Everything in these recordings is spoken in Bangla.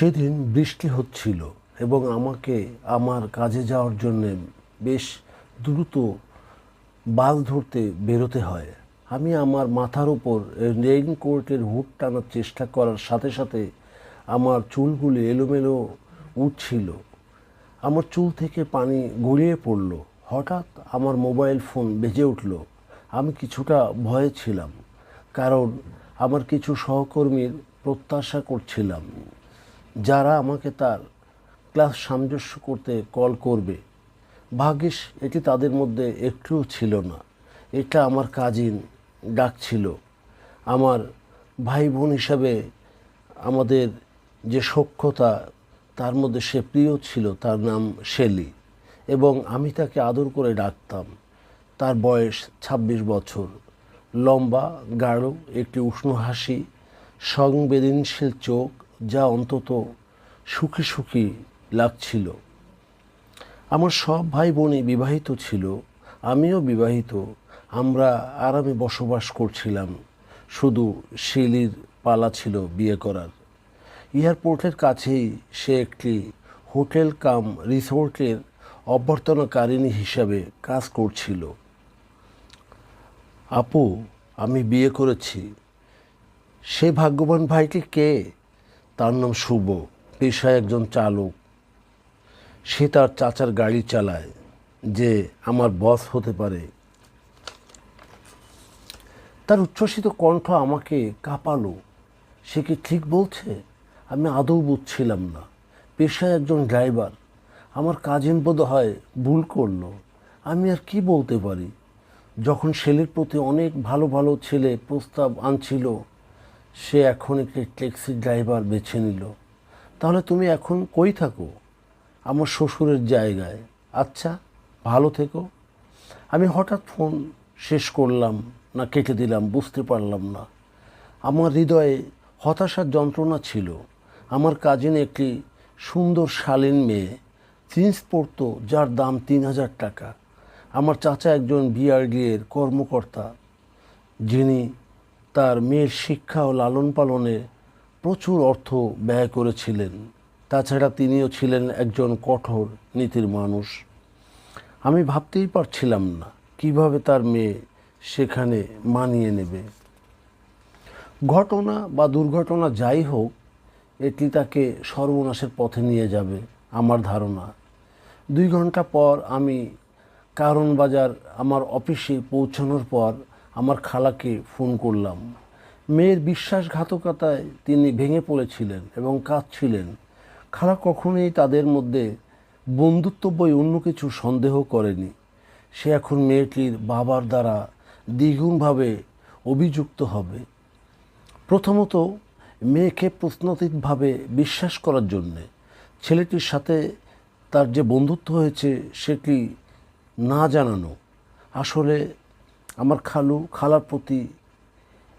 সেদিন বৃষ্টি হচ্ছিল এবং আমাকে আমার কাজে যাওয়ার জন্য বেশ দ্রুত বাল ধরতে বেরোতে হয়। আমি আমার মাথার উপর রেইনকোটের হুড টানার চেষ্টা করার সাথে সাথে আমার চুলগুলি এলোমেলো উঠছিল। আমার চুল থেকে পানি গড়িয়ে পড়ল। হঠাৎ আমার মোবাইল ফোন বেজে উঠল। আমি কিছুটা ভয়ে ছিলাম, কারণ আমার কিছু সহকর্মীর প্রত্যাশা করছিলাম। যারা আমাকে তার ক্লাস সামঞ্জস্য করতে কল করবে, ভাগ্যিস এটি তাদের মধ্যে একটুও ছিল না। এটা আমার কাজিন ডাকছিল আমার ভাই বোন হিসাবে আমাদের যে সখ্যতা, তার মধ্যে সে প্রিয় ছিল, তার নাম শেলি। এবং আমি তাকে আদর করে ডাকতাম। তার বয়স ২৬ বছর। লম্বা, গাঢ়, একটি উষ্ণ হাসি, সংবেদনশীল চোখ যা অন্তত সুখী সুখী লাগছিল। আমার সব ভাই বোনই বিবাহিত ছিল, আমিও বিবাহিত, আমরা আরামে বসবাস করছিলাম, শুধু শিলির পালা ছিল বিয়ে করার। এয়ারপোর্টের কাছেই সে একটি হোটেল কাম রিসোর্টের অভ্যর্থনাকারিণী হিসাবে কাজ করছিল। আপু, আমি বিয়ে করেছি। সে ভাগ্যবান ভাইটি কে? তার নাম শুভ। পেশায় একজন চালক। সে তার চাচার গাড়ি চালায়, যে আমার বস হতে পারে। তার উচ্ছ্বসিত কণ্ঠ আমাকে কাঁপালো। সে কি ঠিক বলছে? আমি আদৌ বুঝছিলাম না। পেশায় একজন ড্রাইভার আমার কাজিন বোধ হয় ভুল করল। আমি আর কি বলতে পারি? যখন ছেলের প্রতি অনেক ভালো ভালো ছেলে প্রস্তাব আনছিল সে এখন একটি ট্যাক্সি ড্রাইভার বেছে নিল। তাহলে তুমি এখন কই থাকো? আমার শ্বশুরের জায়গায়। আচ্ছা ভালো থেকো। আমি হঠাৎ ফোন শেষ করলাম না কেটে দিলাম, বুঝতে পারলাম না। আমার হৃদয়ে হতাশার যন্ত্রণা ছিল। আমার কাজিন একটি সুন্দর শালীন মেয়ে জিন্স পরতো যার দাম তিন হাজার টাকা। আমার চাচা একজন বিআরডি এর কর্মকর্তা, যিনি তার মেয়ের শিক্ষা ও লালন পালনে প্রচুর অর্থ ব্যয় করেছিলেন। তাছাড়া তিনিও ছিলেন একজন কঠোর নীতির মানুষ। আমি ভাবতেই পারছিলাম না কীভাবে তার মেয়ে সেখানে মানিয়ে নেবে। ঘটনা বা দুর্ঘটনা যাই হোক এটি তাকে সর্বনাশের পথে নিয়ে যাবে আমার ধারণা। দুই ঘণ্টা পর আমি কারণ বাজার আমার অফিসে পৌঁছানোর পর আমার খালাকে ফোন করলাম। মেয়ের বিশ্বাসঘাতকতায় তিনি ভেঙে পড়েছিলেন এবং কাঁদছিলেন। খালা কখনোই তাদের মধ্যে বন্ধুত্ব বই অন্য কিছু সন্দেহ করেনি। সে এখন মেয়েটির বাবার দ্বারা দ্বিগুণভাবে অভিযুক্ত হবে। প্রথমত, মেয়েকে প্রশ্নাতীতভাবে বিশ্বাস করার জন্যে ছেলেটির সাথে তার যে বন্ধুত্ব হয়েছে সেটি না জানানো। আসলে আমার খালু, খালার প্রতি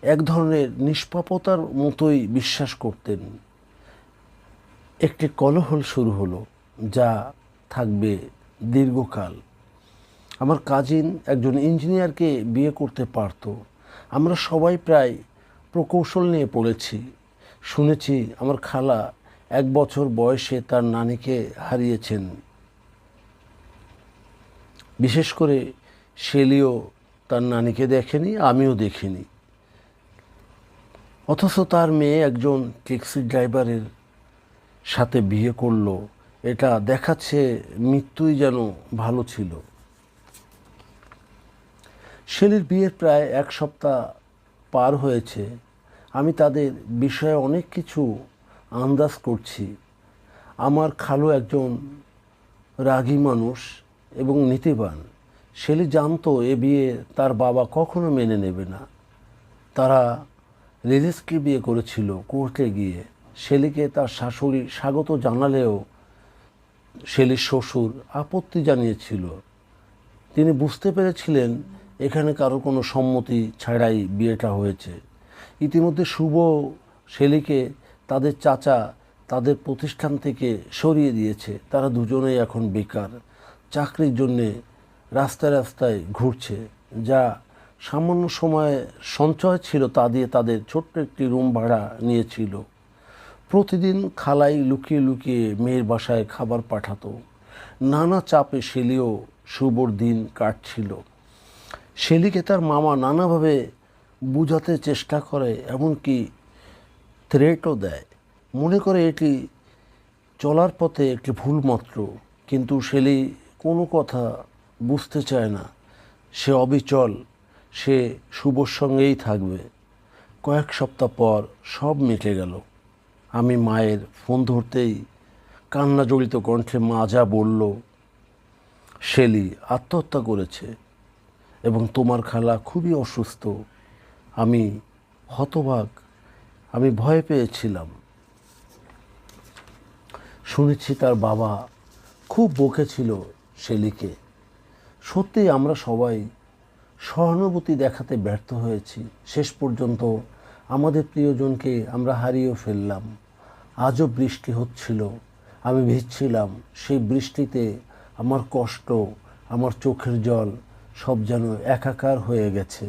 এক ধরনের নিষ্পাপতার মতোই বিশ্বাস করতেন। একটি কলহল শুরু হলো, যা থাকবে দীর্ঘকাল। আমার কাজিন একজন ইঞ্জিনিয়ারকে বিয়ে করতে পারত। আমরা সবাই প্রায় প্রকৌশল নিয়ে পড়েছি। শুনেছি আমার খালা এক বছর বয়সে তার নানিকে হারিয়েছেন। বিশেষ করে শেলিও তার নানিকে দেখেনি, আমিও দেখিনি। অথচ তার মেয়ে একজন ট্যাক্সি ড্রাইভারের সাথে বিয়ে করল, এটা দেখাচ্ছে মৃত্যুই যেন ভালো ছিল। শেলির বিয়ের প্রায় এক সপ্তাহ পার হয়েছে। আমি তাদের বিষয়ে অনেক কিছু আন্দাজ করছি। আমার খালু একজন রাগী মানুষ এবং নীতিবান। শেলি জানতো এ বিয়ে তার বাবা কখনো মেনে নেবে না। তারা রেজিস্ট্রি বিয়ে করেছিল কোর্টে গিয়ে। শেলিকে তার শাশুড়ি স্বাগত জানালেও শেলির শ্বশুর আপত্তি জানিয়েছিল। তিনি বুঝতে পেরেছিলেন এখানে কারও কোনো সম্মতি ছাড়াই বিয়েটা হয়েছে। ইতিমধ্যে শুভ শেলিকে তাদের চাচা তাদের প্রতিষ্ঠান থেকে সরিয়ে দিয়েছে। তারা দুজনেই এখন বেকার। চাকরির জন্যে রাস্তায় রাস্তায় ঘুরছে, যা সামান্য সময়ে সঞ্চয় ছিল তা দিয়ে তাদের ছোট্ট একটি রুম ভাড়া নিয়েছিল। প্রতিদিন খালাই লুকিয়ে লুকিয়ে মেয়ের বাসায় খাবার পাঠাতো। নানা চাপে শেলিও শুভর দিন কাটছিল। শেলিকে তার মামা নানাভাবে বোঝাতে চেষ্টা করে, এমনকি থ্রেটও দেয়। মনে করে এটি চলার পথে একটি ভুল মাত্র কিন্তু শেলি কোনো কথা বুঝতে চায় না। সে অবিচল, সে শুভর সঙ্গেই থাকবে। কয়েক সপ্তাহ পর সব মিটে গেল। আমি মায়ের ফোন ধরতেই কান্না জড়িত কণ্ঠে মা যা বলল, শেলি, আত্মহত্যা করেছে এবং তোমার খালা খুবই অসুস্থ। আমি হতবাক আমি ভয় পেয়েছিলাম। শুনেছি তার বাবা খুব বকেছিল শেলিকে। সত্যিই আমরা সবাই সহানুভূতি দেখাতে ব্যর্থ হয়েছি। শেষ পর্যন্ত আমাদের প্রিয়জনকে আমরা হারিয়ে ফেললাম। আজও বৃষ্টি হচ্ছিল, আমি ভিজছিলাম। সেই বৃষ্টিতে আমার কষ্ট, আমার চোখের জল সব যেন একাকার হয়ে গেছে।